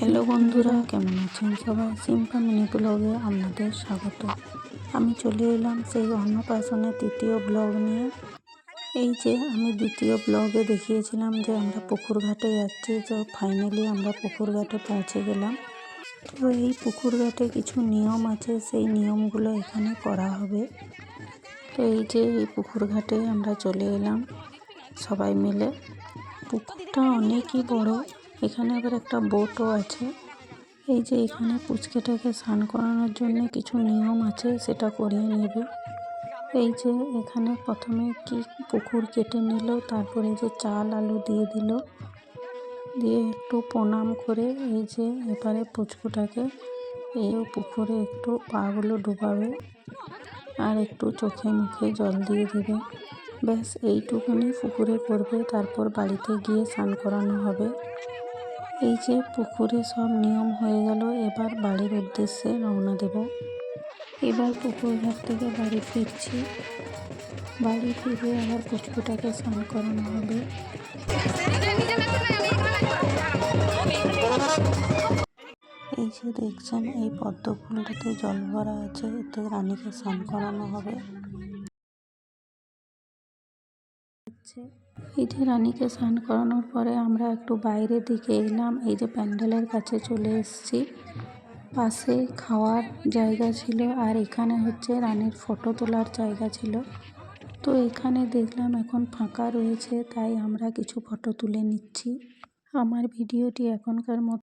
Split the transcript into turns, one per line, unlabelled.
Hello বন্ধুরা, কেমন আছেন সবাই? সিম্পা মিনি ব্লগে আপনাদের স্বাগত। আমি চলে এলাম সেই অন্নপ্রাশনের তৃতীয় ব্লগ নিয়ে। এই যে আমি দ্বিতীয় ব্লগে দেখিয়েছিলাম যে আমরা পুকুর ঘাটে যাচ্ছি, তো ফাইনালি আমরা পুকুর ঘাটে পৌঁছে গেলাম। তো এই পুকুর ঘাটে কিছু নিয়ম আছে, সেই নিয়মগুলো এখানে করা হবে। তো এই যে এই পুকুর ঘাটে আমরা চলে এলাম সবাই মিলে। পুকুরটা অনেকই বড়। এখানে আবার একটা বোটও আছে। এই যে এখানে পুচকেটাকে স্নান করানোর জন্য কিছু নিয়ম আছে, সেটা করিয়ে নেবে। এই যে এখানে প্রথমে কি পুকুর কেটে নিল, তারপরে যে চাল, আলু দিয়ে দিল। দিয়ে একটু প্রণাম করে এই যে এবারে পুচকুটাকে এই পুকুরে একটু পাগুলো ডুবাবে আর একটু চোখে মুখে জল দিয়ে দেবে। ব্যাস এইটুকুনি পুকুরে পড়বে, তারপর বাড়িতে গিয়ে স্নান করানো হবে। এই যে পুকুরে সব নিয়ম হয়ে গেল, এবার বাড়ির উদ্দেশ্যে রওনা দেব। এবার পুকুর ঘাট থেকে বাড়ি ফিরছি। বাড়ি ফিরে আবার পুচকুটাকে স্নান করানো হবে। এই যে দেখছেন, এই পদ্ম ফুলটাতে জল ভরা আছে, এতে রানীকে স্নান করানো হবে। এই যে রানীকে স্নান করানোর পরে আমরা একটু বাইরের দিকে এলাম। এই যে প্যান্ডেলের কাছে চলে এসেছি। পাশে খাওয়ার জায়গা ছিল আর এখানে হচ্ছে রানীর ফটো তোলার জায়গা ছিল। তো এখানে দেখলাম এখন ফাঁকা রয়েছে, তাই আমরা কিছু ফটো তুলে নিচ্ছি। আমার ভিডিওটি এখনকার মতো